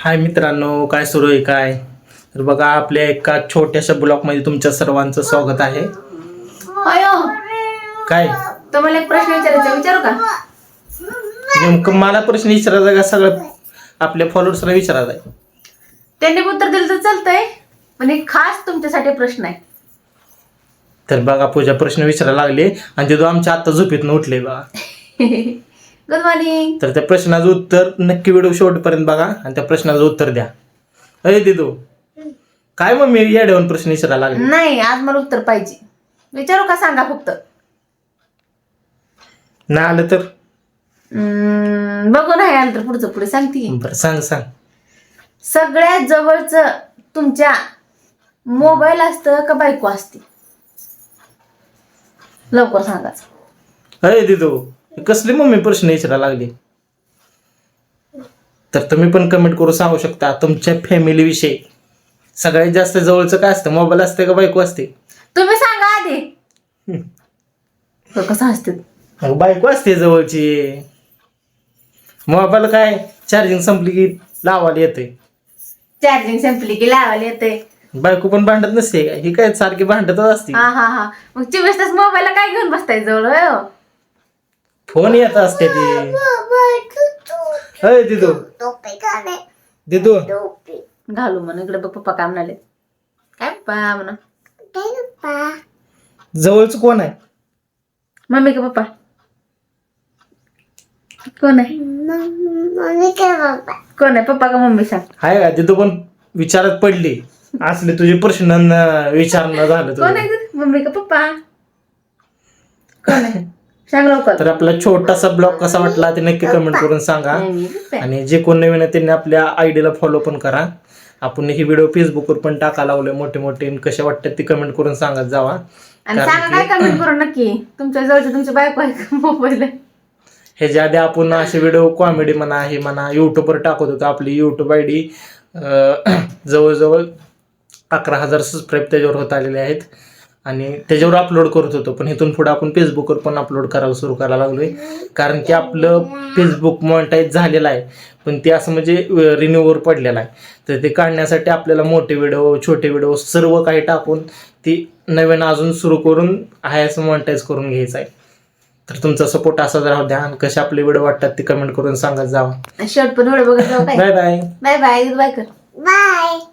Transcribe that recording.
हाय मित्रांनो काय सुरू आहे काय? तर बघा आपल्या एका छोट्याशा ब्लॉकमध्ये तुमच्या सर्वांचं स्वागत आहे. अयो! काय? तुम्हाला एक प्रश्न विचारायचा विचारू का? नेमकं मला प्रश्न विचारायचा का? सगळं आपल्या फॉलोअर्सला विचारायचा आहे. त्यांनी उत्तर दिलं तर चालतंय पण एक खास तुमच्यासाठी प्रश्न आहे. तर बघा पूजा प्रश्न विचारायला लागले आणि तिथं आमच्या आत्ता झोपेतनं उठले बघा गुड मॉर्निंग तर त्या प्रश्नाचं उत्तर नक्की व्हिडिओ शेवटपर्यंत बघा आणि त्या प्रश्नाचं उत्तर द्या. अरे दिदू काय मग मी येड्यावर प्रश्न विचारायला लागले? नाही आज मला उत्तर पाहिजे. विचारू का सांगा फक्त? नाही आलं तर? हम्म, बघू नाही आलं तर पुढचं पुढे सांगते बरं सांग सांग. सगळ्यात जवळचं तुमच्या मोबाईल असतं का बायको असते? लवकर सांगाच अरे दिदू कसले मम्मी प्रश्न विचारायला लागले? तर तुम्ही पण कमेंट करून सांगू शकता तुमच्या फॅमिली विषयी. सगळ्यात जास्त जवळचं काय असतं? मोबाईल असते का बायको असते? तुम्ही सांगा आधी. तो कसं असते? मग बायको असते जवळची. मोबाईल काय? चार्जिंग संपली की लावायला येते चार्जिंग संपली की लावायला येते बायको पण भांडत नसते ही काय सारखी भांडतच असते. हा हा हा. मग चोवीस तास मोबाईलला काय घेऊन बसताय जवळ होय? हो? फोन येत असते ते. अय दिदू. दिदू. घालू म्हणून इकडे पप्पा काय म्हणाले काय? पप्पा म्हणा जवळच कोण आहे? मम्मी का पप्पा? कोण आहे? कोण आहे? पप्पा का मम्मी सांग. हाय का? दिदू पण विचारात पडली. असले तुझे प्रश्न न- विचारणं झालं कोण तुझं. आहे ते? मम्मी का पप्पा? कोण आहे? सांग लवकर. तर आपला छोटासा ब्लॉग कसा वाटला ते नक्की कमेंट करून सांगा. आणि जे कोण नवीन आहे त्यांनी आपल्या आयडीला फॉलो पण करा. आपण ही व्हिडिओ फेसबुकवर पण टाका लावले मोठे मोठे. कशा वाटतात ते कमेंट करून सांगत जावा. आणि कारण सांगा काय की- कमेंट करू नक्की? तुमच्या तुमची बायको आहे का मोबाईल ह्याच्या आधी आपण असे व्हिडिओ कॉमेडी म्हणा हे म्हणा युट्यूबवर टाकत होतो. आपली युट्यूब आय डी जवळजवळ अकरा हजार सबस्क्राईब त्याच्यावर होत आलेले आहेत. आणि त्याच्यावर अपलोड करत होतो. पण इथून पुढे आपण फेसबुकवर पण अपलोड करायला सुरू करायला लागलोय. कारण की आपलं फेसबुक मॉनिटाईज झालेलं आहे. पण ते असं म्हणजे रिन्यूवर पडलेलं आहे. तर ते काढण्यासाठी आपल्याला मोठे व्हिडिओ छोटे व्हिडिओ सर्व काही टाकून ती नवीन अजून सुरू करून आहे असं मॉनिटाईज करून घ्यायचं आहे. तर तुमचा सपोर्ट असाच राहू द्या. आणि कसे आपले व्हिडिओ वाटतात ते कमेंट करून सांगत जावा. शर्ट पण एवढं बघत जाऊ काय? Bye bye bye bye bye Bye.